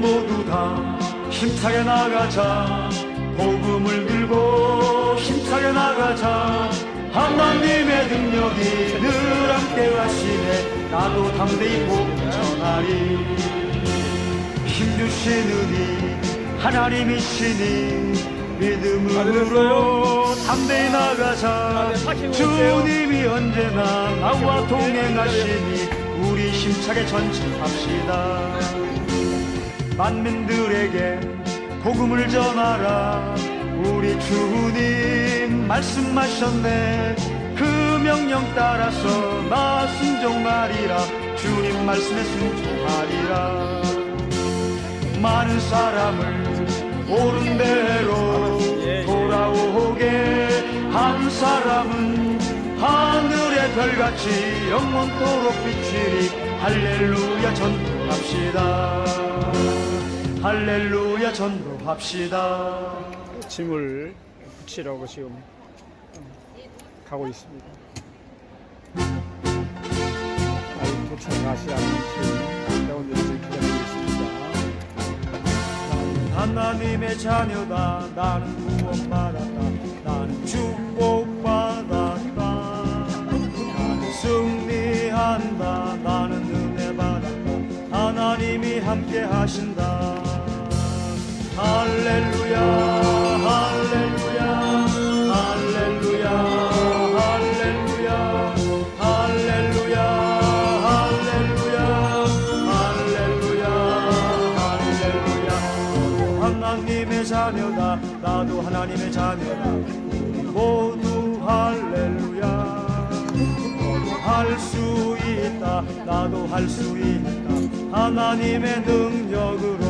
모두 다 힘차게 나가자. 복음을 들고 힘차게 나가자. 하나님의 능력이 늘 함께 하시네. 나도 담대히 복음 전하리. 힘주시느니 하나님이시니 믿음으로 담대히 나가자. 주님이 언제나 나와 동행하시니 우리 힘차게 전진합시다 만민들에게 복음을 전하라. 우리 주님 말씀하셨네. 그 명령 따라서 나 순종하리라. 주님 말씀에 순종하리라. 많은 사람을 옳은 대로 돌아오게 한 사람은 하늘의 별같이 영원토록 비치리 할렐루야 전도합시다 할렐루야 전도합시다. 짐을 붙이라고 지금 가고 있습니다. 아직 도착하지 기다리고 있습니다. 하나님의 자녀다. 나는 구원받았다. 나는 축복받았다. 나는 승리한다. 나는 은혜 받았다. 하나님이 함께 하신다 할렐루야 할렐루야 할렐루야 할렐루야 할렐루야 할렐루야 할렐루야 할렐루야. 하나님의 자녀다 나도 하나님의 자녀다. 모두 할렐루야. 할 수 있다 나도 할 수 있다. 하나님의 능력으로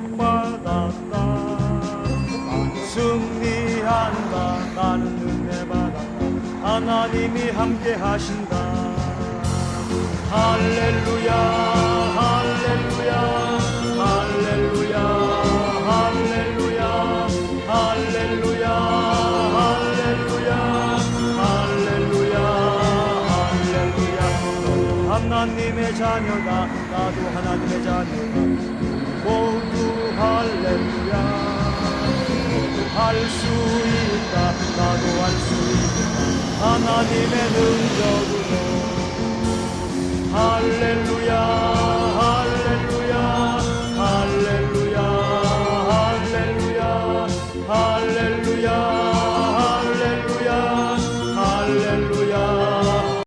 하나님이 함께 하신다. 할렐루야 할렐루야 할렐루야 할렐루야 할렐루야 할렐루야 할렐루야 할렐루야. 하나님의 자녀다. 나도 하나님의 자녀다. 모두 할렐루야. 할 수 있다. 나도 할 수 있다 하나님의 능력으로. 할렐루야